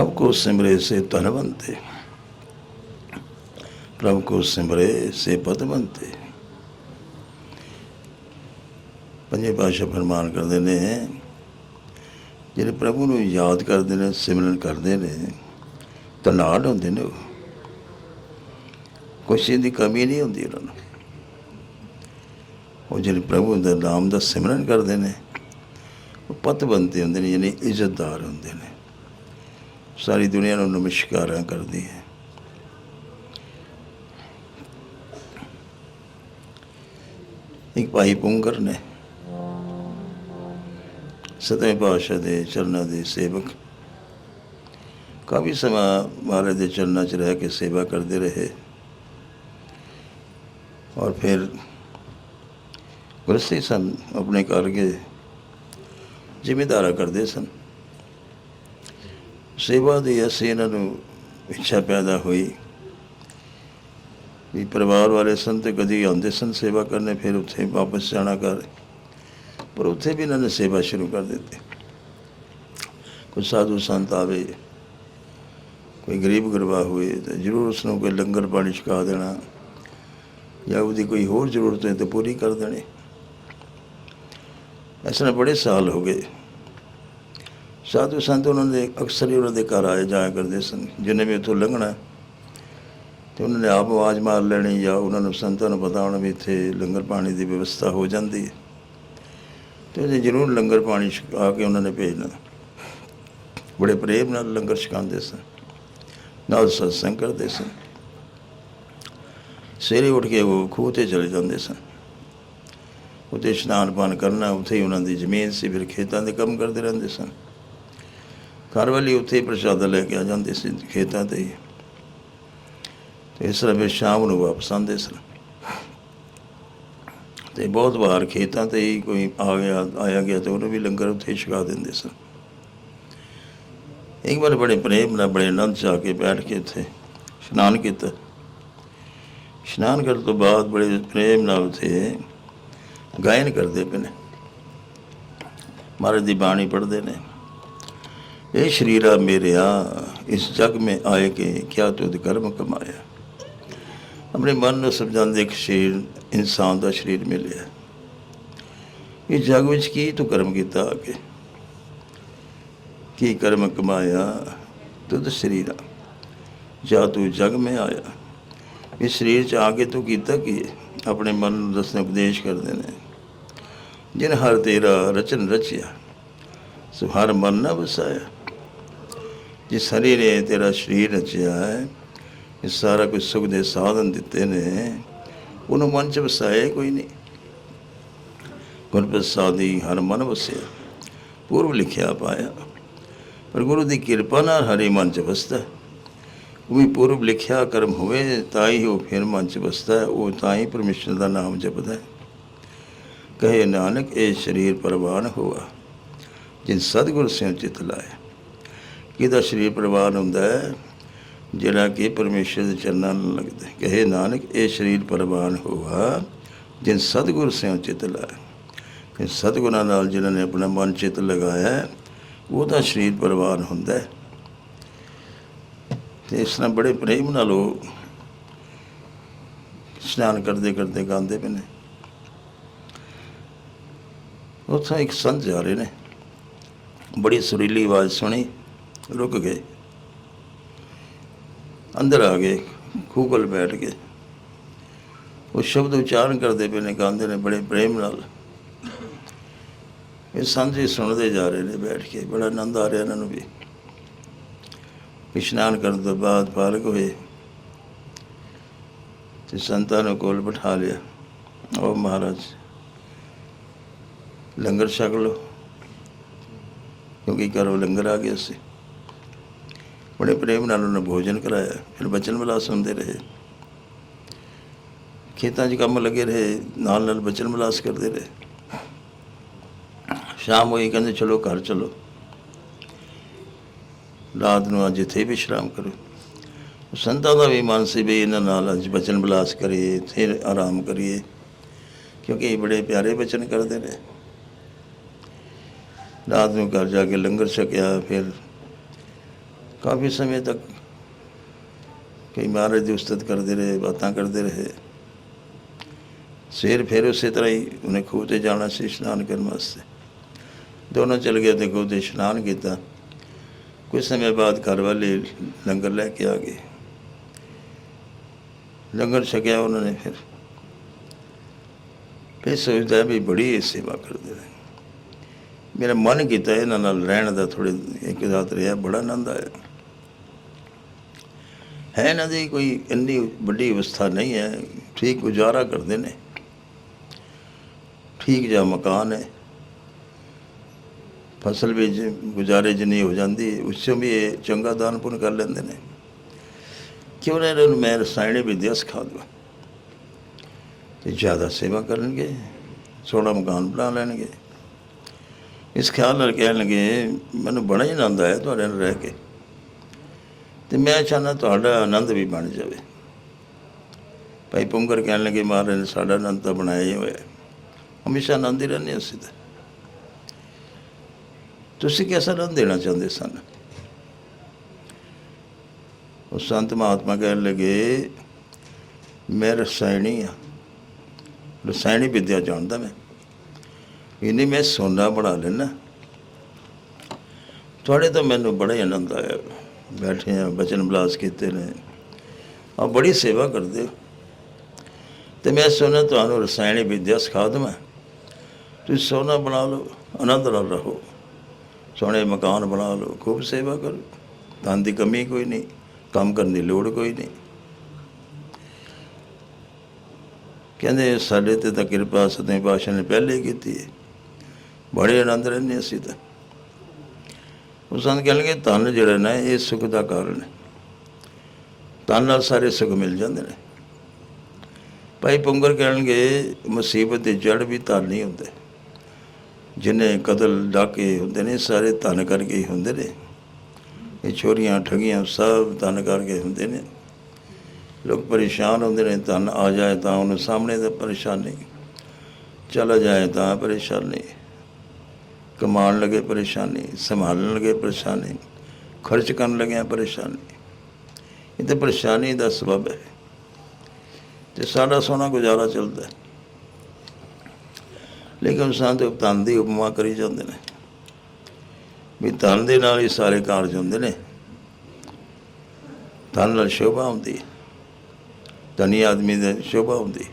ਪ੍ਰਭ ਕੋ ਸਿਮਰੇ ਸੇ ਧਨਵੰਤੇ ਪ੍ਰਭ ਕੋ ਸਿਮਰੇ ਸੇ ਪਦਵੰਤੇ ਪੰਜੇ ਪਾਸ਼ਾ ਫਰਮਾਨ ਕਰਦੇ ਨੇ, ਜਿਹੜੇ ਪ੍ਰਭੂ ਨੂੰ ਯਾਦ ਕਰਦੇ ਨੇ, ਸਿਮਰਨ ਕਰਦੇ ਨੇ ਤਨਾੜ ਹੁੰਦੇ ਨੇ ਉਹ। ਕੁਛ ਦੀ ਕਮੀ ਨਹੀਂ ਹੁੰਦੀ ਉਹਨਾਂ ਨੂੰ। ਉਹ ਜਿਹੜੇ ਪ੍ਰਭੂ ਦੇ ਨਾਮ ਦਾ ਸਿਮਰਨ ਕਰਦੇ ਨੇ, ਉਹ ਪਤਵੰਤੇ ਹੁੰਦੇ ਨੇ, ਯਾਨੀ ਇੱਜ਼ਤਦਾਰ ਹੁੰਦੇ ਨੇ। ਸਾਰੀ ਦੁਨੀਆ ਨੂੰ ਨਮਸਕਾਰਾਂ ਕਰਦੀ ਹੈ। ਇੱਕ ਭਾਈ ਪੁੰਗਰ ਨੇ ਸਤਵੇਂ ਪਾਤਸ਼ਾਹ ਦੇ ਚਰਨਾਂ ਦੇ ਸੇਵਕ ਕਾਫੀ ਸਮਾਂ ਮਹਾਰਾਜ ਦੇ ਚਰਨਾਂ 'ਚ ਰਹਿ ਕੇ ਸੇਵਾ ਕਰਦੇ ਰਹੇ ਔਰ ਫਿਰ ਗੁਰਸੇ ਸਨ, ਆਪਣੇ ਘਰ ਕੇ ਜ਼ਿਮੀਦਾਰਾ ਕਰਦੇ ਸਨ। ਸੇਵਾ ਦੀ ਅਸੀਂ ਇਹਨਾਂ ਨੂੰ ਇੱਛਾ ਪੈਦਾ ਹੋਈ। ਵੀ ਪਰਿਵਾਰ ਵਾਲੇ ਸਨ ਤੇ ਕਦੀ ਆਉਂਦੇ ਸਨ ਸੇਵਾ ਕਰਨੇ, ਫਿਰ ਉੱਥੇ ਵਾਪਸ ਜਾਣਾ ਕਰ। ਪਰ ਉੱਥੇ ਵੀ ਇਹਨਾਂ ਨੇ ਸੇਵਾ ਸ਼ੁਰੂ ਕਰ ਦਿੱਤੀ। ਕੋਈ ਸਾਧੂ ਸੰਤ ਆਵੇ, ਕੋਈ ਗਰੀਬ ਗੁਰਬਾ ਹੋਏ ਤਾਂ ਜ਼ਰੂਰ ਉਸ ਨੂੰ ਕੋਈ ਲੰਗਰ ਪਾਣੀ ਛਕਾ ਦੇਣਾ ਜਾਂ ਉਹਦੀ ਕੋਈ ਹੋਰ ਜ਼ਰੂਰਤ ਹੈ ਤਾਂ ਪੂਰੀ ਕਰ ਦੇਣੀ। ਇਸ ਬੜੇ ਸਾਲ ਹੋ ਗਏ। ਸਾਧੂ ਸੰਤ ਉਹਨਾਂ ਦੇ ਅਕਸਰ ਹੀ ਉਹਨਾਂ ਦੇ ਘਰ ਆਏ ਜਾਇਆ ਕਰਦੇ ਸਨ ਜਿਹਨੇ ਵੀ ਉੱਥੋਂ ਲੰਘਣਾ ਤੇ ਉਹਨਾਂ ਨੇ ਆਪ ਆਵਾਜ਼ ਮਾਰ ਲੈਣੀ ਜਾਂ ਉਹਨਾਂ ਨੂੰ ਸੰਤਾਂ ਨੂੰ ਪਤਾ ਹੋਣਾ ਵੀ ਇੱਥੇ ਲੰਗਰ ਪਾਣੀ ਦੀ ਵਿਵਸਥਾ ਹੋ ਜਾਂਦੀ ਹੈ। ਤੇ ਉਹਨੇ ਜ਼ਰੂਰ ਲੰਗਰ ਪਾਣੀ ਛਕਾ ਕੇ ਉਹਨਾਂ ਨੇ ਭੇਜਣਾ। ਬੜੇ ਪ੍ਰੇਮ ਨਾਲ ਲੰਗਰ ਛਕਾਉਂਦੇ ਸਨ, ਨਾਲ ਸਤਸੰਗ ਕਰਦੇ ਸਨ। ਸਵੇਰੇ ਉੱਠ ਕੇ ਉਹ ਖੂਹ ਤੇ ਚਲੇ ਜਾਂਦੇ ਸਨ। ਉੱਥੇ ਇਸ਼ਨਾਨ ਪਾਨ ਕਰਨਾ, ਉੱਥੇ ਹੀ ਉਹਨਾਂ ਦੀ ਜ਼ਮੀਨ ਸੀ, ਫਿਰ ਖੇਤਾਂ ਦੇ ਕੰਮ ਕਰਦੇ ਰਹਿੰਦੇ ਸਨ। ਘਰ ਵਾਲੀ ਉੱਥੇ ਹੀ ਪ੍ਰਸ਼ਾਦਾ ਲੈ ਕੇ ਆ ਜਾਂਦੇ ਸੀ ਖੇਤਾਂ ਤੇ ਤੇ ਇਸ ਤਰ੍ਹਾਂ ਫਿਰ ਸ਼ਾਮ ਨੂੰ ਵਾਪਸ ਆਉਂਦੇ ਸਨ। ਤੇ ਬਹੁਤ ਵਾਰ ਖੇਤਾਂ ਤੇ ਹੀ ਕੋਈ ਆ ਗਿਆ, ਆਇਆ ਗਿਆ ਤੇ ਉਹਨੂੰ ਵੀ ਲੰਗਰ ਉੱਥੇ ਹੀ ਛਕਾ ਦਿੰਦੇ ਸਨ। ਇੱਕ ਵਾਰ ਬੜੇ ਪ੍ਰੇਮ ਨਾਲ ਬੜੇ ਆਨੰਦ 'ਚ ਆ ਕੇ ਬੈਠ ਕੇ ਉੱਥੇ ਇਸ਼ਨਾਨ ਕੀਤਾ। ਇਸ਼ਨਾਨ ਕਰਨ ਤੋਂ ਬਾਅਦ ਬੜੇ ਪ੍ਰੇਮ ਨਾਲ ਉੱਥੇ ਗਾਇਨ ਕਰਦੇ ਪਏ ਨੇ। ਮਹਾਰਾਜ ਦੀ ਬਾਣੀ ਪੜ੍ਹਦੇ ਨੇ। ਇਹ ਸ਼ਰੀਰਾ ਮੇਰਿਆ, ਇਸ ਜਗ ਮੈਂ ਆਏ ਕੇ ਕਿਆ ਤੁਧ ਕਰਮ ਕਮਾਇਆ। ਆਪਣੇ ਮਨ ਨੂੰ ਸਮਝਾਉਂਦੇ ਇੱਕ ਸ਼ਰੀਰ ਇਨਸਾਨ ਦਾ ਸ਼ਰੀਰ ਮਿਲਿਆ। ਇਹ ਜਗ ਵਿੱਚ ਕੀ ਤੂੰ ਕਰਮ ਕੀਤਾ ਆ ਕੇ ਕੀ ਕਰਮ ਕਮਾਇਆ ਤੁਧ ਸ਼ਰੀਰਾ? ਜਾਂ ਤੂੰ ਜਗ ਮੈਂ ਆਇਆ? ਇਸ ਸਰੀਰ ਚ ਆ ਕੇ ਤੂੰ ਕੀਤਾ ਕੀ? ਆਪਣੇ ਮਨ ਨੂੰ ਦੱਸਣ ਉਪਦੇਸ਼ ਕਰਦੇ ਨੇ। ਜਿਨ ਹਰ ਤੇਰਾ ਰਚਨ ਰਚਿਆ, ਸੋ ਹਰ ਮਨ ਨਾ ਵਸਾਇਆ। ਜਿਸ ਹਰੀ ਨੇ ਤੇਰਾ ਸਰੀਰ ਰਚਿਆ ਹੈ, ਇਹ ਸਾਰਾ ਕੁਝ ਸੁਖ ਦੇ ਸਾਧਨ ਦਿੱਤੇ ਨੇ, ਉਹਨੂੰ ਮਨ ਚ ਵਸਾਇਆ ਕੋਈ ਨਹੀਂ। ਗੁਰ ਪ੍ਰਸਾਦੀ ਹਰ ਮਨ ਵਸਿਆ, ਪੂਰਵ ਲਿਖਿਆ ਪਾਇਆ। ਪਰ ਗੁਰੂ ਦੀ ਕਿਰਪਾ ਨਾਲ ਹਰੇ ਮਨ ਚ ਵਸਦਾ ਉਹ ਵੀ ਪੂਰਵ ਲਿਖਿਆ ਕਰਮ ਹੋਵੇ ਤਾਂ ਹੀ ਉਹ ਫਿਰ ਮਨ ਚ ਵਸਦਾ ਉਹ ਤਾਂ ਹੀ ਪਰਮੇਸ਼ਰ ਦਾ ਨਾਮ ਜਪਦਾ ਹੈ। ਕਹੇ ਨਾਨਕ, ਇਹ ਸਰੀਰ ਪ੍ਰਵਾਨ ਹੋਆ, ਜਿਨ ਸਤਿਗੁਰ ਸੇ ਚਿਤ ਲਾਇਆ। ਕਿਹਦਾ ਸਰੀਰ ਪ੍ਰਵਾਨ ਹੁੰਦਾ ਹੈ? ਜਿਹੜਾ ਕਿ ਪਰਮੇਸ਼ਰ ਦੇ ਚਰਨਾਂ ਨੂੰ ਲੱਗਦਾ ਹੈ। ਕਹੇ ਨਾਨਕ ਇਹ ਸਰੀਰ ਪ੍ਰਵਾਨ ਹੋਆ ਜਿਨ ਸਤਿਗੁਰ ਸੇ ਚਿਤ ਲਾਇਆ। ਕਿ ਸਤਿਗੁਰਾਂ ਨਾਲ ਜਿਨ੍ਹਾਂ ਨੇ ਆਪਣਾ ਮਨ ਚਿਤ ਲਗਾਇਆ ਹੈ, ਉਹਦਾ ਸਰੀਰ ਪ੍ਰਵਾਨ ਹੁੰਦਾ ਹੈ। ਤੇ ਇਸ ਤਰ੍ਹਾਂ ਬੜੇ ਪ੍ਰੇਮ ਨਾਲ ਉਹ ਇਸ਼ਨਾਨ ਕਰਦੇ ਕਰਦੇ ਗਾਉਂਦੇ ਪਏ ਨੇ। ਉੱਥੋਂ ਇੱਕ ਸੰਤ ਜਾ ਰਹੇ ਨੇ। ਬੜੀ ਸੁਰੀਲੀ ਆਵਾਜ਼ ਸੁਣੀ। ਰੁਕ ਗਏ। ਅੰਦਰ ਆ ਗਏ ਖੂਕਲ ਬੈਠ ਕੇ ਉਹ ਸ਼ਬਦ ਉਚਾਰਨ ਕਰਦੇ ਪਏ ਨੇ, ਗਾਉਂਦੇ ਨੇ ਬੜੇ ਪ੍ਰੇਮ ਨਾਲ। ਇਹ ਸੰਤ ਸੁਣਦੇ ਜਾ ਰਹੇ ਨੇ ਬੈਠ ਕੇ, ਬੜਾ ਆਨੰਦ ਆ ਰਿਹਾ ਇਹਨਾਂ ਨੂੰ ਵੀ। ਇਸ਼ਨਾਨ ਕਰਨ ਤੋਂ ਬਾਅਦ ਪਾਲਕ ਹੋਏ ਤੇ ਸੰਤਾਂ ਨੂੰ ਕੋਲ ਬਿਠਾ ਲਿਆ। ਉਹ ਮਹਾਰਾਜ, ਲੰਗਰ ਛਕ ਲਓ, ਕਿਉਂਕਿ ਘਰੋਂ ਲੰਗਰ ਆ ਗਿਆ ਸੀ। ਬੜੇ ਪ੍ਰੇਮ ਨਾਲ ਉਹਨਾਂ ਭੋਜਨ ਕਰਾਇਆ, ਫਿਰ ਬਚਨ ਬਲਾ ਸੁਣਦੇ ਰਹੇ। ਖੇਤਾਂ 'ਚ ਕੰਮ ਲੱਗੇ ਰਹੇ, ਨਾਲ ਨਾਲ ਬਚਨ ਬਲਾਸ ਕਰਦੇ ਰਹੇ। ਸ਼ਾਮ ਹੋਈ, ਕਹਿੰਦੇ, ਚਲੋ, ਘਰ ਚਲੋ। ਰਾਤ ਨੂੰ ਅੱਜ ਇੱਥੇ ਵਿਸ਼ਰਾਮ ਕਰੋ। ਸੰਤਾਂ ਦਾ ਵੀ ਮਨ ਸੀ ਵੀ ਇਹਨਾਂ ਨਾਲ ਅੱਜ ਬਚਨ ਬਲਾਸ ਕਰੀਏ ਫਿਰ ਆਰਾਮ ਕਰੀਏ, ਕਿਉਂਕਿ ਇਹ ਬੜੇ ਪਿਆਰੇ ਬਚਨ ਕਰਦੇ ਨੇ ਰਾਤ ਨੂੰ ਘਰ ਜਾ ਕੇ ਲੰਗਰ ਛਕਿਆ, ਫਿਰ ਕਾਫੀ ਸਮੇਂ ਤੱਕ ਕਈ ਮਹਾਰਾਜ ਦੀ ਉਸਤਤ ਕਰਦੇ ਰਹੇ, ਬਾਤਾਂ ਕਰਦੇ ਰਹੇ। ਸਵੇਰ ਫਿਰ ਉਸੇ ਤਰ੍ਹਾਂ ਹੀ ਉਹਨੇ ਖੂਹ ਤੇ ਜਾਣਾ ਸੀ ਇਸ਼ਨਾਨ ਕਰਨ ਵਾਸਤੇ। ਦੋਨੋਂ ਚਲ ਗਏ ਤੇ ਖੂਹ ਤੇ ਇਸ਼ਨਾਨ ਕੀਤਾ। ਕੁਝ ਸਮੇਂ ਬਾਅਦ ਘਰ ਵਾਲੇ ਲੰਗਰ ਲੈ ਕੇ ਆ ਗਏ। ਲੰਗਰ ਛਕਿਆ ਉਹਨਾਂ ਨੇ ਫਿਰ। ਫਿਰ ਸੋਚਦਾ ਵੀ ਬੜੀ ਇਹ ਸੇਵਾ ਕਰਦੇ ਰਹੇ ਮੇਰਾ ਮਨ ਕੀਤਾ ਇਹਨਾਂ ਨਾਲ ਰਹਿਣ ਦਾ ਥੋੜੇ ਇੱਕ ਰਾਤ ਰਿਹਾ, ਬੜਾ ਆਨੰਦ ਆਇਆ। ਹੈ ਇਹਨਾਂ ਦੀ ਕੋਈ ਇੰਨੀ ਵੱਡੀ ਅਵਸਥਾ ਨਹੀਂ ਹੈ। ਠੀਕ ਗੁਜ਼ਾਰਾ ਕਰਦੇ ਨੇ। ਠੀਕ ਜਿਹਾ ਮਕਾਨ ਹੈ। ਫਸਲ ਵੀ ਗੁਜ਼ਾਰੇ ਜਿੰਨੀ ਹੋ ਜਾਂਦੀ, ਉਸ ਚੋਂ ਵੀ ਇਹ ਚੰਗਾ ਦਾਨ ਪੁੰਨ ਕਰ ਲੈਂਦੇ ਨੇ। ਕਿਉਂ ਨਾ ਇਹਨਾਂ ਨੂੰ ਮੈਂ ਰਸਾਇਣੇ ਵੀ ਦਿਆ ਸਿਖਾ ਦਵਾਂ। ਤੇ ਜ਼ਿਆਦਾ ਸੇਵਾ ਕਰਨਗੇ, ਸੋਹਣਾ ਮਕਾਨ ਬਣਾ ਲੈਣਗੇ। ਇਸ ਖਿਆਲ ਨਾਲ ਕਹਿਣਗੇ ਮੈਨੂੰ ਬੜਾ ਹੀ ਆਨੰਦ ਆਇਆ ਤੁਹਾਡੇ ਨਾਲ ਰਹਿ ਕੇ। ਤੇ ਮੈਂ ਚਾਹੁੰਦਾ ਤੁਹਾਡਾ ਆਨੰਦ ਵੀ ਬਣ ਜਾਵੇ। ਭਾਈ ਪੁੰਗਰ ਕਹਿਣ ਲੱਗੇ, ਮਹਾਰਾਜ ਨੇ ਸਾਡਾ ਆਨੰਦ ਤਾਂ ਬਣਾਇਆ ਹੀ ਹੋਇਆ ਹਮੇਸ਼ਾ ਆਨੰਦ ਹੀ ਰਹਿੰਦੇ ਅਸੀਂ ਤਾਂ। ਤੁਸੀਂ ਕਿਹਦਾ ਆਨੰਦ ਦੇਣਾ ਚਾਹੁੰਦੇ ਸਨ? ਉਹ ਸੰਤ ਮਹਾਤਮਾ ਕਹਿਣ ਲੱਗੇ, ਮੈਂ ਰਸਾਇਣੀ ਆ ਰਸਾਇਣੀ ਵਿਦਿਆ ਜਾਣਦਾ ਮੈਂ। ਇਹਨੇ ਮੈਂ ਸੋਨਾ ਬਣਾ ਲੈਣਾ ਤੁਹਾਡੇ ਤੋਂ ਮੈਨੂੰ ਬੜਾ ਹੀ ਆਨੰਦ ਆਇਆ। ਬੈਠੇ ਆ, ਬਚਨ ਬਲਾਸ ਕੀਤੇ ਨੇ। ਆ ਬੜੀ ਸੇਵਾ ਕਰਦੇ। ਹੋ ਤੇ ਮੈਂ ਸੁਣਿਆ ਤੁਹਾਨੂੰ ਰਸਾਇਣੀ ਵਿਦਿਆ ਸਿਖਾ ਦੇਵਾਂ। ਤੁਸੀਂ ਸੋਨਾ ਬਣਾ ਲਓ, ਆਨੰਦ ਨਾਲ ਰਹੋ। ਸੋਹਣੇ ਮਕਾਨ ਬਣਾ ਲਓ, ਖੂਬ ਸੇਵਾ ਕਰੋ। ਧਨ ਦੀ ਕਮੀ ਕੋਈ ਨਹੀਂ, ਕੰਮ ਕਰਨ ਦੀ ਲੋੜ ਕੋਈ ਨਹੀਂ। ਕਹਿੰਦੇ, ਸਾਡੇ ਤੇ ਤਾਂ ਕਿਰਪਾ ਸਤਿ ਪਾਤਸ਼ਾਹ ਨੇ ਪਹਿਲੇ ਕੀਤੀ ਹੈ। ਬੜੇ ਆਨੰਦ ਰਹਿੰਦੇ ਅਸੀਂ ਤਾਂ। ਉਹ ਸੰਤ ਕਹਿਣਗੇ, ਧਨ ਜਿਹੜਾ ਨਾ, ਇਹ ਸੁਖ ਦਾ ਕਾਰਨ ਹੈ ਧਨ ਨਾਲ ਸਾਰੇ ਸੁਖ ਮਿਲ ਜਾਂਦੇ ਨੇ। ਭਾਈ ਪੁੰਗਰ ਕਹਿਣਗੇ, ਮੁਸੀਬਤ ਦੇ ਜੜ ਵੀ ਧਨ ਨਹੀਂ ਹੁੰਦੇ। ਜਿਨੇ ਕਤਲ ਡਾਕੇ ਹੁੰਦੇ ਨੇ, ਸਾਰੇ ਧਨ ਕਰਕੇ ਹੀ ਹੁੰਦੇ ਨੇ। ਇਹ ਚੋਰੀਆਂ ਠਗੀਆਂ ਸਭ ਧਨ ਕਰਕੇ ਹੁੰਦੇ ਨੇ। ਲੋਕ ਪਰੇਸ਼ਾਨ ਹੁੰਦੇ ਨੇ, ਧਨ ਆ ਜਾਏ ਤਾਂ ਉਹਨੂੰ ਸਾਹਮਣੇ ਦਾ ਪਰੇਸ਼ਾਨੀ। ਚਲਾ ਜਾਏ ਤਾਂ ਪਰੇਸ਼ਾਨੀ। ਕਮਾਉਣ ਲੱਗੇ ਪਰੇਸ਼ਾਨੀ, ਸੰਭਾਲਣ ਲੱਗੇ ਪਰੇਸ਼ਾਨੀ, ਖਰਚ ਕਰਨ ਲੱਗਿਆ ਪਰੇਸ਼ਾਨੀ। ਇਹ ਤਾਂ ਪਰੇਸ਼ਾਨੀ ਦਾ ਸਬਬ ਹੈ। ਤੇ ਸਾਡਾ ਸੋਹਣਾ ਗੁਜ਼ਾਰਾ ਚੱਲਦਾ ਹੈ। ਲੇਕਿਨ ਸੰਤ ਧਨ ਦੀ ਉਪਮਾ ਕਰੀ ਜਾਂਦੇ ਨੇ। ਵੀ ਧਨ ਦੇ ਨਾਲ ਹੀ ਸਾਰੇ ਕਾਰਜ ਹੁੰਦੇ ਨੇ। ਧਨ ਨਾਲ ਸ਼ੋਭਾ ਹੁੰਦੀ ਧਨੀ ਆਦਮੀ ਦੇ ਸ਼ੋਭਾ ਹੁੰਦੀ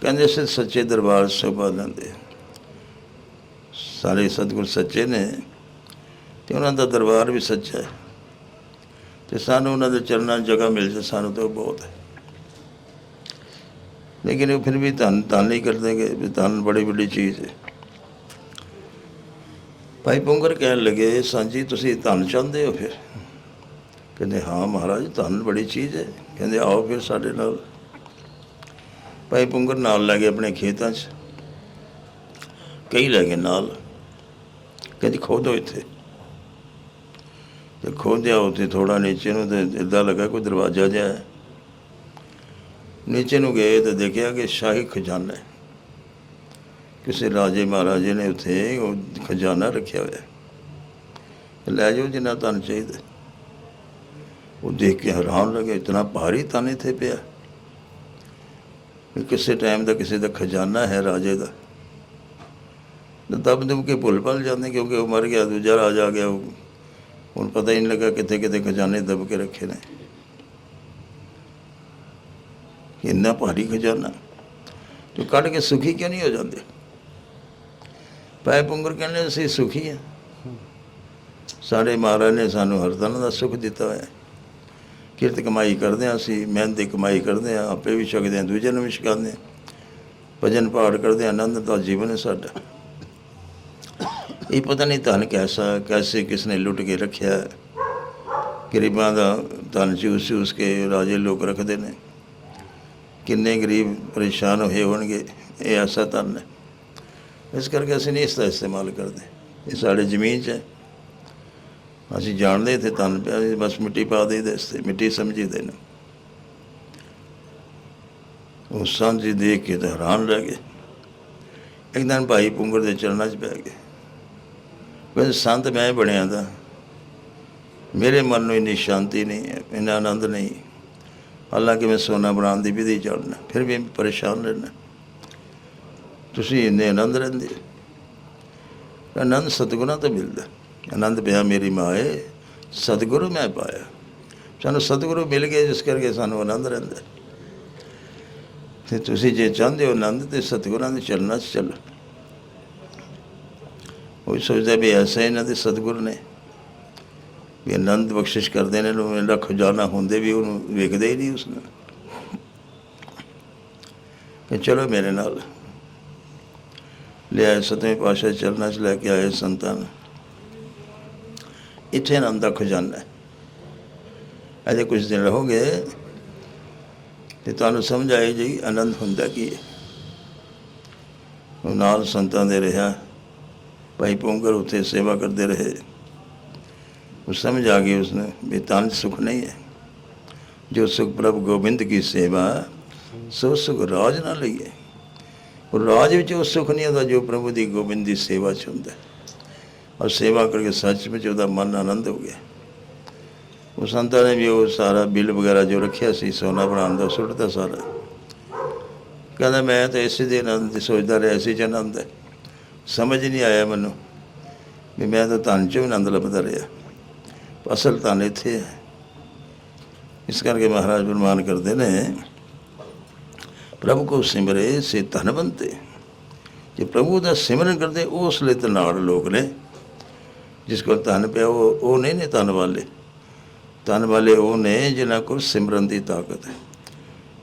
ਕਹਿੰਦੇ ਸੇ ਸੱਚੇ ਦਰਬਾਰ ਸ਼ੋਭਾ ਲੈਂਦੇ ਸਾਰੇ ਸਤਿਗੁਰ ਸੱਚੇ ਨੇ ਤੇ ਉਹਨਾਂ ਦਾ ਦਰਬਾਰ ਵੀ ਸੱਚਾ ਹੈ। ਤੇ ਸਾਨੂੰ ਉਹਨਾਂ ਦੇ ਚਰਨਾਂ 'ਚ ਜਗ੍ਹਾ ਮਿਲ ਜੇ, ਸਾਨੂੰ ਤਾਂ ਉਹ ਬਹੁਤ ਹੈ। ਲੇਕਿਨ ਉਹ ਫਿਰ ਵੀ ਧਨ ਧਨ ਨਹੀਂ ਕਰਦੇਗੇ ਵੀ ਧਨ ਬੜੀ ਵੱਡੀ ਚੀਜ਼ ਹੈ। ਭਾਈ ਪੁੰਗਰ ਕਹਿਣ ਲੱਗੇ, ਸਾਂਝੀ ਤੁਸੀਂ ਧਨ ਚਾਹੁੰਦੇ ਹੋ ਫਿਰ? ਕਹਿੰਦੇ, ਹਾਂ ਮਹਾਰਾਜ, ਧਨ ਬੜੀ ਚੀਜ਼ ਹੈ। ਕਹਿੰਦੇ, ਆਓ ਫਿਰ ਸਾਡੇ ਨਾਲ। ਭਾਈ ਪੁੰਗਰ ਨਾਲ ਲੈ ਗਏ ਆਪਣੇ ਖੇਤਾਂ 'ਚ। ਕਈ ਲੈ ਗਏ ਨਾਲ। ਕਹਿੰਦੀ ਖੋਦੋ ਇੱਥੇ। ਤੇ ਖੋਦਿਆ ਉੱਥੇ ਥੋੜਾ ਨੀਚੇ ਨੂੰ ਤੇ ਇਦਾਂ ਲੱਗਾ ਕੋਈ ਦਰਵਾਜ਼ਾ ਜਿਹਾ ਹੈ। ਨੀਚੇ ਨੂੰ ਗਏ ਤੇ ਦੇਖਿਆ ਕਿ ਸ਼ਾਹੀ ਖਜ਼ਾਨਾ ਹੈ। ਕਿਸੇ ਰਾਜੇ ਮਹਾਰਾਜੇ ਨੇ ਉੱਥੇ ਉਹ ਖਜ਼ਾਨਾ ਰੱਖਿਆ ਹੋਇਆ ਲੈ ਜਾਓ ਜਿੰਨਾ ਤੁਹਾਨੂੰ ਚਾਹੀਦਾ। ਉਹ ਦੇਖ ਕੇ ਹੈਰਾਨ ਲੱਗੇ, ਇਤਨਾ ਭਾਰੀ ਤਨ ਇੱਥੇ ਪਿਆ। ਕਿਸੇ ਟਾਈਮ ਦਾ ਕਿਸੇ ਦਾ ਖਜ਼ਾਨਾ ਹੈ ਰਾਜੇ ਦਾ। ਦਬ ਦਬ ਕੇ ਭੁੱਲ ਭੱਲ ਜਾਂਦੇ ਕਿਉਂਕਿ ਉਹ ਮਰ ਗਿਆ, ਦੂਜਾ ਰਾਜ ਆ ਗਿਆ, ਉਹ ਹੁਣ ਪਤਾ ਹੀ ਨਹੀਂ ਲੱਗਾ ਕਿੱਥੇ ਕਿੱਥੇ ਖਜ਼ਾਨੇ ਦਬ ਕੇ ਰੱਖੇ ਨੇ। ਇੰਨਾ ਭਾਰੀ ਖਜ਼ਾਨਾ। ਤੂੰ ਕੱਢ ਕੇ ਸੁਖੀ ਕਿਉਂ ਨਹੀਂ ਹੋ ਜਾਂਦੇ? ਪੈ ਪੁੰਗਰ ਕਹਿੰਦੇ ਅਸੀਂ ਸੁਖੀ ਆ। ਸਾਡੇ ਮਹਾਰਾਜ ਨੇ ਸਾਨੂੰ ਹਰ ਤਰ੍ਹਾਂ ਦਾ ਸੁਖ ਦਿੱਤਾ ਹੋਇਆ ਕਿਰਤ ਕਮਾਈ ਕਰਦੇ ਹਾਂ ਅਸੀਂ, ਮਿਹਨਤ ਦੀ ਕਮਾਈ ਕਰਦੇ ਹਾਂ, ਆਪੇ ਵੀ ਛਕਦੇ ਹਾਂ ਦੂਜੇ ਨੂੰ ਵੀ ਛਕਾਉਂਦੇ ਹਾਂ। ਭਜਨ ਪਾਠ ਕਰਦੇ ਹਾਂ, ਆਨੰਦ ਦਾ ਜੀਵਨ ਹੈ ਸਾਡਾ। ਇਹ ਪਤਾ ਨਹੀਂ ਧਨ ਕੈਸਾ, ਕੈਸੇ ਕਿਸ ਨੇ ਲੁੱਟ ਕੇ ਰੱਖਿਆ। ਗਰੀਬਾਂ ਦਾ ਧਨ ਚੂਸ ਚੂਸ ਕੇ ਰਾਜੇ ਲੋਕ ਰੱਖਦੇ ਨੇ। ਕਿੰਨੇ ਗਰੀਬ ਪਰੇਸ਼ਾਨ ਹੋਏ ਹੋਣਗੇ, ਇਹ ਐਸਾ ਧਨ ਹੈ। ਇਸ ਕਰਕੇ ਅਸੀਂ ਨਹੀਂ ਇਸ ਦਾ ਇਸਤੇਮਾਲ ਕਰਦੇ। ਇਹ ਸਾਡੇ ਜ਼ਮੀਨ 'ਚ ਹੈ। ਅਸੀਂ ਜਾਣਦੇ ਇੱਥੇ ਧਨ ਪਿਆ ਬਸ ਮਿੱਟੀ ਪਾ ਦੇਈਦੇ ਇਸ ਤੇ, ਮਿੱਟੀ ਸਮਝੀਦੇ ਨੇ। ਉਹ ਸਾਂਝੀ ਦੇਖ ਕੇ ਤਾਂ ਹੈਰਾਨ ਰਹਿ ਗਏ। ਇੱਕ ਦਿਨ ਭਾਈ ਪੁੰਗਰ ਦੇ ਚਰਨਾਂ 'ਚ ਪੈ ਗਏ। ਕਹਿੰਦੇ ਸੰਤ ਮੈਂ ਬਣਿਆ ਦਾ ਮੇਰੇ ਮਨ ਨੂੰ ਇੰਨੀ ਸ਼ਾਂਤੀ ਨਹੀਂ ਹੈ ਇੰਨਾ ਆਨੰਦ ਨਹੀਂ। ਹਾਲਾਂਕਿ ਮੈਂ ਸੋਨਾ ਬਣਾਉਣ ਦੀ ਵਿਧੀ ਜਾਣਦਾ ਫਿਰ ਵੀ ਪਰੇਸ਼ਾਨ ਰਹਿਣਾ ਤੁਸੀਂ ਇੰਨੇ ਆਨੰਦ ਰਹਿੰਦੇ। ਆਨੰਦ ਸਤਿਗੁਰਾਂ ਤੋਂ ਮਿਲਦਾ। ਆਨੰਦ ਪਿਆ ਮੇਰੀ ਮਾਏ, ਸਤਿਗੁਰੂ ਮੈਂ ਪਾਇਆ। ਸਾਨੂੰ ਸਤਿਗੁਰੂ ਮਿਲ ਗਏ, ਜਿਸ ਕਰਕੇ ਸਾਨੂੰ ਆਨੰਦ ਰਹਿੰਦਾ। ਤੇ ਤੁਸੀਂ ਜੇ ਚਾਹੁੰਦੇ ਹੋ ਆਨੰਦ, ਤੇ ਸਤਿਗੁਰਾਂ ਦੇ ਚਰਨਾਂ 'ਚ ਚੱਲੋ। ਉਹ ਸੋਚਦਾ ਵੀ ਐਸੇ ਇਹਨਾਂ ਦੇ ਸਤਿਗੁਰ ਨੇ ਵੀ ਆਨੰਦ ਬਖਸ਼ਿਸ਼ ਕਰਦੇ ਨੇ ਨੂੰ ਇਹਦਾ ਖਜ਼ਾਨਾ ਹੁੰਦੇ ਵੀ ਉਹਨੂੰ ਵੇਖਦੇ ਹੀ ਨਹੀਂ ਉਸ ਨੂੰ ਕਿ ਚਲੋ ਮੇਰੇ ਨਾਲ। ਲਿਆਏ ਸਤਵੇਂ ਪਾਸ਼ਾ ਚਰਨਾਂ 'ਚ ਲੈ ਕੇ ਆਏ ਸੰਤਾਂ ਨੂੰ ਇੱਥੇ ਆਨੰਦ ਦਾ ਖਜ਼ਾਨਾ ਹੈ। ਅਜੇ ਕੁਝ ਦਿਨ ਰਹੋਗੇ ਤੇ ਤੁਹਾਨੂੰ ਸਮਝ ਆਏ ਜੀ ਆਨੰਦ ਹੁੰਦਾ ਕੀ ਹੈ। ਨਾਲ ਸੰਤਾਂ ਦੇ ਰਿਹਾ। ਭਾਈ ਪੋਂਗਰ ਉੱਥੇ ਸੇਵਾ ਕਰਦੇ ਰਹੇ ਉਹ ਸਮਝ ਆ ਗਈ ਉਸਨੇ ਵੀ ਤਨ ਸੁਖ ਨਹੀਂ ਹੈ ਜੋ ਸੁਖ ਪ੍ਰਭ ਗੋਬਿੰਦ ਕੀ ਸੇਵਾ ਸੋ ਸੁਖ ਰਾਜ ਨਾ ਲਈਏ ਉਹ ਰਾਜ ਵਿੱਚ ਉਹ ਸੁਖ ਨਹੀਂ ਹੁੰਦਾ ਜੋ ਪ੍ਰਭੂ ਦੀ ਗੋਬਿੰਦ ਦੀ ਸੇਵਾ ਚ ਹੁੰਦਾ ਹੈ। ਔਰ ਸੇਵਾ ਕਰਕੇ ਸੱਚ ਵਿੱਚ ਉਹਦਾ ਮਨ ਆਨੰਦ ਹੋ ਗਿਆ ਉਹ ਸੰਤਾਂ ਨੇ ਵੀ ਉਹ ਸਾਰਾ ਬਿੱਲ ਵਗੈਰਾ ਜੋ ਰੱਖਿਆ ਸੀ ਸੋਨਾ ਬਣਾਉਣ ਦਾ ਸੁੱਟਦਾ ਸਾਰਾ ਕਹਿੰਦਾ ਮੈਂ ਤਾਂ ਇਸੇ ਦੇ ਆਨੰਦ ਦੀ ਸੋਚਦਾ ਰਿਹਾ ਇਸੇ ਚ ਆਨੰਦ ਹੈ ਸਮਝ ਨਹੀਂ ਆਇਆ ਮੈਨੂੰ ਵੀ ਮੈਂ ਤਾਂ ਧਨ ਚੋਂ ਆਨੰਦ ਲੱਭਦਾ ਰਿਹਾ। ਅਸਲ ਧਨ ਇੱਥੇ ਹੈ। ਇਸ ਕਰਕੇ ਮਹਾਰਾਜ ਬਰਮਾਨ ਕਰਦੇ ਨੇ, ਪ੍ਰਭੂ ਕੋ ਸਿਮਰੇ ਸੇ ਧਨਵੰਤੇ ਜੇ ਪ੍ਰਭੂ ਦਾ ਸਿਮਰਨ ਕਰਦੇ ਉਹ ਉਸ ਲਈ ਧਨਾੜ ਲੋਕ ਨੇ। ਜਿਸ ਕੋਲ ਧਨ ਪਿਆ, ਉਹ ਉਹ ਨਹੀਂ ਨੇ ਧਨ ਵਾਲੇ। ਧਨ ਵਾਲੇ ਉਹ ਨੇ ਜਿਨ੍ਹਾਂ ਕੋਲ ਸਿਮਰਨ ਦੀ ਤਾਕਤ ਹੈ।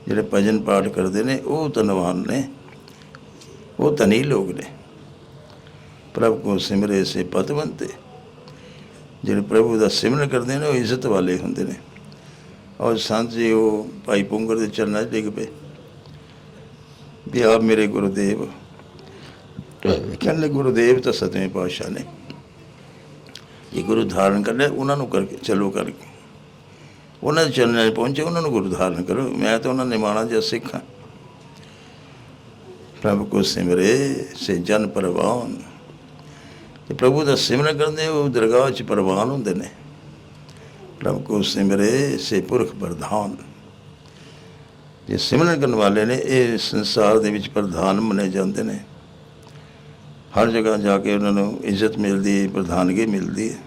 ਜਿਹੜੇ ਭਜਨ ਪਾਠ ਕਰਦੇ ਨੇ, ਉਹ ਧਨਵਾਨ ਨੇ। ਉਹ ਧਨੀ ਲੋਕ ਨੇ। ਪ੍ਰਭ ਕੋ ਸਿਮਰੇ ਸੇ ਪਤਵੰਤੇ ਜਿਹੜੇ ਪ੍ਰਭੂ ਦਾ ਸਿਮਰਨ ਕਰਦੇ ਨੇ, ਉਹ ਇੱਜ਼ਤ ਵਾਲੇ ਹੁੰਦੇ ਨੇ। ਔਰ ਸੰਤ ਜੀ ਉਹ ਭਾਈ ਪੁੰਗਰ ਦੇ ਚਰਨਾਂ 'ਚ ਡਿੱਗ ਪਏ। ਵੀ ਆਪ ਮੇਰੇ ਗੁਰਦੇਵ। ਕਹਿੰਦੇ ਗੁਰਦੇਵ ਤਾਂ ਸਤਵੇਂ ਪਾਤਸ਼ਾਹ ਨੇ। ਇਹ ਗੁਰੂ ਧਾਰਨ ਕਰਨਾ, ਉਹਨਾਂ ਨੂੰ ਕਰਕੇ ਚਲੋ ਕਰਕੇ। ਉਹਨਾਂ ਦੇ ਚਰਨਾਂ 'ਚ ਪਹੁੰਚੇ, ਉਹਨਾਂ ਨੂੰ ਗੁਰੂ ਧਾਰਨ ਕਰੋ। ਮੈਂ ਤਾਂ ਉਹਨਾਂ ਨੇ ਮਾਣਾ ਜਿਹਾ ਸਿੱਖ ਹਾਂ। ਪ੍ਰਭੂ ਕੋ ਸਿਮਰੇ ਸੇ ਜਨ ਪਰਵਾਨ। ਤੇ ਪ੍ਰਭੂ ਦਾ ਸਿਮਰਨ ਕਰਦੇ ਉਹ ਦਰਗਾਹ 'ਚ ਪ੍ਰਵਾਨ ਹੁੰਦੇ ਨੇ। ਪ੍ਰਭ ਕੋ ਸਿਮਰੇ ਸੇ ਪੁਰਖ ਪ੍ਰਧਾਨ। ਜੇ ਸਿਮਰਨ ਕਰਨ ਵਾਲੇ ਨੇ, ਇਹ ਸੰਸਾਰ ਦੇ ਵਿੱਚ ਪ੍ਰਧਾਨ ਮੰਨੇ ਜਾਂਦੇ ਨੇ। ਹਰ ਜਗ੍ਹਾ ਜਾ ਕੇ ਉਹਨਾਂ ਨੂੰ ਇੱਜ਼ਤ ਮਿਲਦੀ ਹੈ ਪ੍ਰਧਾਨਗੀ ਮਿਲਦੀ ਹੈ।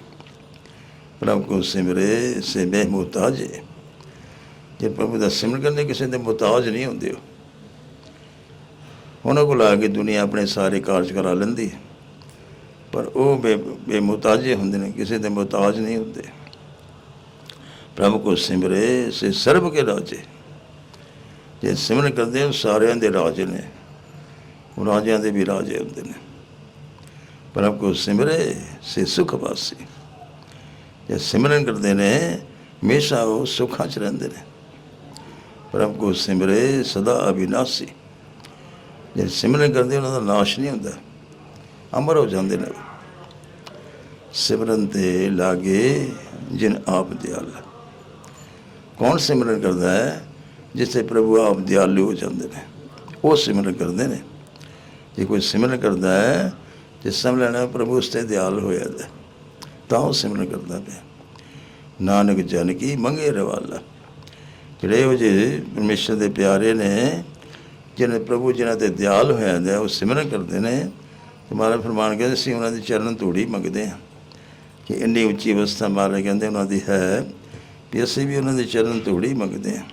ਪ੍ਰਭੂ ਕੋ ਸਿਮਰੇ ਸੇ ਬੇਮੁਹਤਾਜ ਹੈ। ਜੇ ਪ੍ਰਭੂ ਦਾ ਸਿਮਰਨ ਕਰਨੇ ਕਿਸੇ ਦੇ ਮੁਹਤਾਜ ਨਹੀਂ ਹੁੰਦੇ ਉਹਨਾਂ ਕੋਲ ਆ ਕੇ ਦੁਨੀਆ ਆਪਣੇ ਸਾਰੇ ਕਾਰਜ ਕਰਾ ਲੈਂਦੀ ਹੈ। ਪਰ ਉਹ ਬੇ ਬੇਮੁਹਤਾਜੇ ਹੁੰਦੇ ਨੇ, ਕਿਸੇ ਦੇ ਮੁਹਤਾਜ ਨਹੀਂ ਹੁੰਦੇ। ਪ੍ਰਭ ਕੋ ਸਿਮਰੇ, ਸੇ ਸਰਬ ਕੇ ਰਾਜੇ। ਜੇ ਸਿਮਰਨ ਕਰਦੇ ਹੋ ਸਾਰਿਆਂ ਦੇ ਰਾਜੇ ਨੇ, ਉਹ ਰਾਜਿਆਂ ਦੇ ਵੀ ਰਾਜੇ ਹੁੰਦੇ ਨੇ। ਪ੍ਰਭ ਕੋ ਸਿਮਰੇ, ਸੇ ਸੁਖ ਵਾਸੀ। ਜੇ ਸਿਮਰਨ ਕਰਦੇ ਨੇ, ਹਮੇਸ਼ਾ ਉਹ ਸੁਖਾਂ ਚ ਰਹਿੰਦੇ ਨੇ। ਪ੍ਰਭ ਕੋ ਸਿਮਰੇ, ਸਦਾ ਅਬਿਨਾਸੀ ਜੇ ਸਿਮਰਨ ਕਰਦੇ ਉਹਨਾਂ ਦਾ ਨਾਸ਼ ਨਹੀਂ ਹੁੰਦਾ। ਅਮਰ ਹੋ ਜਾਂਦੇ ਨੇ। ਸਿਮਰਨ ਤੇ ਲਾਗੇ ਜਿਨ ਆਪ ਦਿਆਲ। ਕੌਣ ਸਿਮਰਨ ਕਰਦਾ ਹੈ? ਜਿਸੇ ਪ੍ਰਭੂ ਆਪ ਦਿਆਲੂ ਹੋ ਜਾਂਦੇ ਨੇ। ਉਹ ਸਿਮਰਨ ਕਰਦੇ ਨੇ। ਜੇ ਕੋਈ ਸਿਮਰਨ ਕਰਦਾ ਹੈ, ਤੇ ਸਮਝ ਲੈਣਾ ਪ੍ਰਭੂ ਉਸ ਤੇ ਦਿਆਲ ਹੋਇਆ ਹੈ, ਤਾਂ ਉਹ ਸਿਮਰਨ ਕਰਦਾ ਪਿਆ ਨਾਨਕ ਜਨ ਕੀ ਮੰਗੇ ਰਵਾਲਾ। ਜਿਹੜੇ ਉਹ ਜੇ ਪਰਮੇਸ਼ਰ ਦੇ ਪਿਆਰੇ ਨੇ, ਜਿਹਨੇ ਪ੍ਰਭੂ ਜਿਹਨਾਂ ਤੇ ਦਿਆਲ ਹੋਇਆ ਹੈ, ਉਹ ਸਿਮਰਨ ਕਰਦੇ ਨੇ। ਤੇ ਮਹਾਰਾਜ ਫਰਮਾਨ ਕਹਿੰਦੇ ਸੀ ਉਹਨਾਂ ਦੀ ਚਰਨ ਧੂੜੀ ਮੰਗਦੇ ਹਾਂ। ਕਿ ਇੰਨੀ ਉੱਚੀ ਅਵਸਥਾ ਮਹਾਰਾਜ ਕਹਿੰਦੇ, ਉਹਨਾਂ ਦੀ ਹੈ ਵੀ ਅਸੀਂ ਵੀ ਉਹਨਾਂ ਦੇ ਚਰਨ ਧੂੜੀ ਮੰਗਦੇ ਹਾਂ।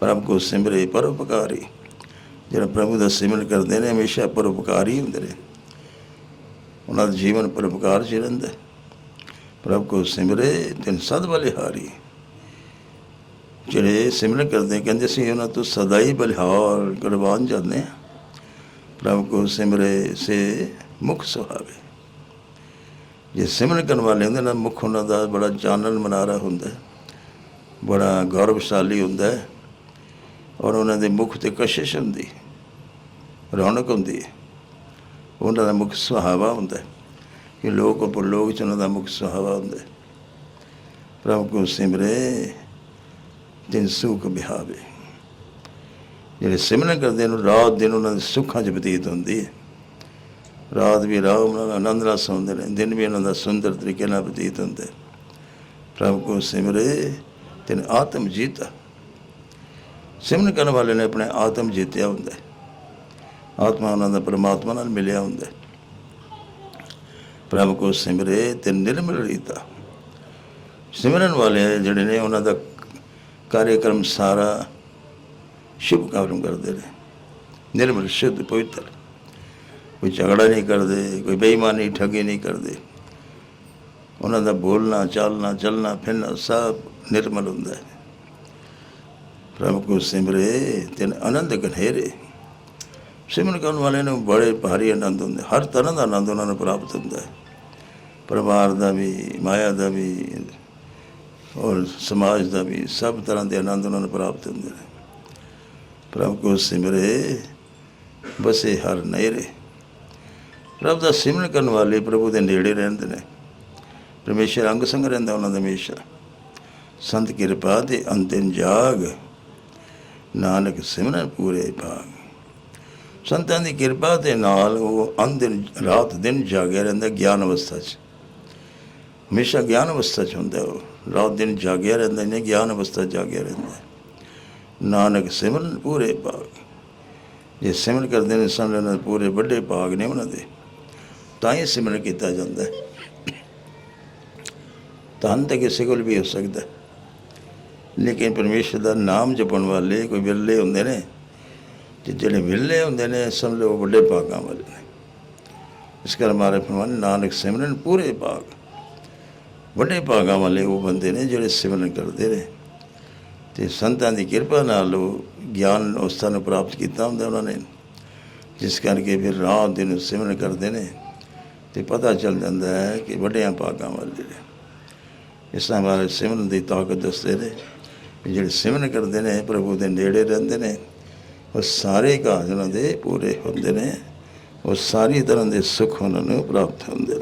ਪ੍ਰਭ ਕੋ ਸਿਮਰੇ ਪਰਉਪਕਾਰੀ। ਜਿਹੜਾ ਪ੍ਰਭੂ ਦਾ ਸਿਮਰਨ ਕਰਦੇ ਨੇ, ਹਮੇਸ਼ਾ ਪਰਉਪਕਾਰੀ ਹੁੰਦੇ ਨੇ। ਉਹਨਾਂ ਦਾ ਜੀਵਨ ਪਰਉਪਕਾਰ 'ਚ ਰਹਿੰਦਾ ਪ੍ਰਭ ਕੋ ਸਿਮਰੇ ਤਿਨ ਸਦ ਬਲਿਹਾਰੀ। ਜਿਹੜੇ ਸਿਮਰਨ ਕਰਦੇ ਕਹਿੰਦੇ ਸੀ ਉਹਨਾਂ ਤੋਂ ਸਦਾ ਹੀ ਬਲਿਹਾਰ ਕਰਵਾਉਣ ਜਾਂਦੇ ਹਾਂ। ਪ੍ਰਭ ਕੋ ਸਿਮਰੇ ਸੇ ਮੁਖ ਸੁਹਾਵੇ। ਜੇ ਸਿਮਰਨ ਕਰਨ ਵਾਲੇ ਹੁੰਦੇ ਨਾ, ਮੁਖ ਉਹਨਾਂ ਦਾ ਬੜਾ ਚਾਨਣ ਮਨਾਰਾ ਹੁੰਦਾ ਬੜਾ ਗੌਰਵਸ਼ਾਲੀ ਹੁੰਦਾ ਔਰ ਉਹਨਾਂ ਦੇ ਮੁਖ ਤੇ ਕਸ਼ਿਸ਼ ਹੁੰਦੀ ਰੌਣਕ ਹੁੰਦੀ ਹੈ। ਉਹਨਾਂ ਦਾ ਮੁਖ ਸੁਹਾਵਾ ਹੁੰਦਾ ਕਿ ਲੋਕ ਉਪਰ ਲੋਕ ਚ ਉਹਨਾਂ ਦਾ ਮੁਖ ਸੁਹਾਵਾ ਹੁੰਦਾ ਪ੍ਰਭ ਪ੍ਰਭੂ ਕੋ ਸਿਮਰੇ, ਦਿਨ ਸੁਖ ਬਿਹਾਵੇ। ਜਿਹੜੇ ਸਿਮਰਨ ਕਰਦੇ ਨੇ ਰਾਤ ਦਿਨ ਉਹਨਾਂ ਦੇ ਸੁੱਖਾਂ 'ਚ ਬਤੀਤ ਹੁੰਦੀ ਹੈ ਰਾਤ ਵੀ ਆਰਾਮ ਨਾਲ ਆਨੰਦ ਨਾਲ ਸੌਂਦੇ ਨੇ, ਦਿਨ ਵੀ ਉਹਨਾਂ ਦਾ ਸੁੰਦਰ ਤਰੀਕੇ ਨਾਲ ਬਤੀਤ ਹੁੰਦਾ ਪ੍ਰਭ ਕੋ ਸਿਮਰੇ, ਤਿਨ ਆਤਮ ਜੀਤਾ ਸਿਮਰਨ ਕਰਨ ਵਾਲੇ ਨੇ ਆਪਣੇ ਆਤਮ ਜੀਤਿਆ ਹੁੰਦਾ ਹੈ। ਆਤਮਾ ਉਹਨਾਂ ਦਾ ਪਰਮਾਤਮਾ ਨਾਲ ਮਿਲਿਆ ਹੁੰਦਾ ਹੈ। ਪ੍ਰਭੂ ਕੋ ਸਿਮਰੇ ਤੇ ਨਿਰਮਲ ਰੀਤਾ ਸਿਮਰਨ ਵਾਲੇ ਜਿਹੜੇ ਨੇ, ਉਹਨਾਂ ਦਾ ਕਾਰਜਕ੍ਰਮ ਸਾਰਾ ਸ਼ੁਭ ਕੰਮ ਕਰਦੇ ਨੇ ਨਿਰਮਲ, ਸ਼ੁੱਧ, ਪਵਿੱਤਰ। ਕੋਈ ਝਗੜਾ ਨਹੀਂ ਕਰਦੇ, ਕੋਈ ਬੇਈਮਾਨੀ, ਠੱਗੀ ਨਹੀਂ ਕਰਦੇ। ਉਹਨਾਂ ਦਾ ਬੋਲਣਾ, ਚਾਲਣਾ, ਚੱਲਣਾ, ਫਿਰਨਾ ਸਭ ਨਿਰਮਲ ਹੁੰਦਾ ਹੈ। ਪ੍ਰਭੂ ਕੋ ਸਿਮਰੇ, ਤਿਨ ਆਨੰਦ ਗਨੇਰੇ ਸਿਮਰਨ ਕਰਨ ਵਾਲੇ ਨੂੰ ਬੜੇ ਭਾਰੀ ਆਨੰਦ ਹੁੰਦੇ। ਹਰ ਤਰ੍ਹਾਂ ਦਾ ਆਨੰਦ ਉਹਨਾਂ ਨੂੰ ਪ੍ਰਾਪਤ ਹੁੰਦਾ ਹੈ। ਪਰਿਵਾਰ ਦਾ ਵੀ, ਮਾਇਆ ਦਾ ਵੀ, ਔਰ ਸਮਾਜ ਦਾ ਵੀ ਸਭ ਤਰ੍ਹਾਂ ਦੇ ਆਨੰਦ ਉਹਨਾਂ ਨੂੰ ਪ੍ਰਾਪਤ ਹੁੰਦੇ ਨੇ। ਪ੍ਰਭੂ ਕੋ ਸਿਮਰੇ, ਬਸੇ ਹਰ ਨੇਰੇ। ਪ੍ਰਭ ਦਾ ਸਿਮਰਨ ਕਰਨ ਵਾਲੇ ਪ੍ਰਭੂ ਦੇ ਨੇੜੇ ਰਹਿੰਦੇ ਨੇ। ਪਰਮੇਸ਼ਰ ਅੰਗ ਸੰਗ ਰਹਿੰਦਾ ਉਹਨਾਂ ਦਾ ਹਮੇਸ਼ਾ। ਸੰਤ ਕਿਰਪਾ ਤੇ ਅੰਤਿਨ ਜਾਗ, ਨਾਨਕ ਸਿਮਰਨ ਪੂਰੇ ਭਾਗ। ਸੰਤਾਂ ਦੀ ਕਿਰਪਾ ਦੇ ਨਾਲ ਉਹ ਅੰਦਿਨ ਰਾਤ ਦਿਨ ਜਾਗਿਆ ਰਹਿੰਦਾ ਗਿਆਨ ਅਵਸਥਾ 'ਚ। ਹਮੇਸ਼ਾ ਗਿਆਨ ਅਵਸਥਾ 'ਚ ਹੁੰਦਾ ਉਹ। ਰਾਤ ਦਿਨ ਜਾਗਿਆ ਰਹਿੰਦਾ ਨੇ ਗਿਆਨ ਅਵਸਥਾ ਜਾਗਿਆ ਰਹਿੰਦਾ। ਨਾਨਕ ਸਿਮਰਨ ਪੂਰੇ ਭਾਗ। ਜੇ ਸਿਮਰਨ ਕਰਦੇ ਨੇ ਸੰਗਤ ਦੇ ਪੂਰੇ ਵੱਡੇ ਭਾਗ ਨੇ ਉਹਨਾਂ ਦੇ। ਤਾਂ ਹੀ ਸਿਮਰਨ ਕੀਤਾ ਜਾਂਦਾ ਹੈ। ਧੰਨ ਤਾਂ ਕਿਸੇ ਕੋਲ ਵੀ ਹੋ ਸਕਦਾ ਲੇਕਿਨ ਪਰਮੇਸ਼ਰ ਦਾ ਨਾਮ ਜਪਣ ਵਾਲੇ ਕੋਈ ਵਿਰਲੇ ਹੁੰਦੇ ਨੇ, ਤੇ ਜਿਹੜੇ ਵਿਰਲੇ ਹੁੰਦੇ ਨੇ ਸਮਝ ਲਓ ਵੱਡੇ ਭਾਗਾਂ ਵਾਲੇ ਨੇ। ਇਸ ਕਰ ਮਾਰੇ ਫਰਮਾਨ ਨਾਨਕ ਸਿਮਰਨ ਪੂਰੇ ਭਾਗ। ਵੱਡੇ ਭਾਗਾਂ ਵਾਲੇ ਉਹ ਬੰਦੇ ਨੇ ਜਿਹੜੇ ਸਿਮਰਨ ਕਰਦੇ ਨੇ। ਤੇ ਸੰਤਾਂ ਦੀ ਕਿਰਪਾ ਨਾਲ ਉਹ ਗਿਆਨ ਅਵਸਥਾ ਨੂੰ ਪ੍ਰਾਪਤ ਕੀਤਾ ਹੁੰਦਾ ਉਹਨਾਂ ਨੇ। ਜਿਸ ਕਰਕੇ ਫਿਰ ਰਾਤ ਦਿਨ ਸਿਮਰਨ ਕਰਦੇ ਨੇ ਤੇ ਪਤਾ ਚੱਲ ਜਾਂਦਾ ਹੈ ਕਿ ਵੱਡਿਆਂ ਭਾਗਾਂ ਵਾਲੇ ਜਿਹੜੇ। ਇਸ ਤਰ੍ਹਾਂ ਬਾਰੇ ਸਿਮਰਨ ਦੀ ਤਾਕਤ ਦੱਸਦੇ ਨੇ ਵੀ ਜਿਹੜੇ ਸਿਮਰਨ ਕਰਦੇ ਨੇ, ਪ੍ਰਭੂ ਦੇ ਨੇੜੇ ਰਹਿੰਦੇ ਨੇ, ਉਹ ਸਾਰੇ ਕਾਜ ਉਹਨਾਂ ਦੇ ਪੂਰੇ ਹੁੰਦੇ ਨੇ। ਉਹ ਸਾਰੀ ਤਰ੍ਹਾਂ ਦੇ ਸੁੱਖ ਉਹਨਾਂ ਨੂੰ ਪ੍ਰਾਪਤ ਹੁੰਦੇ ਨੇ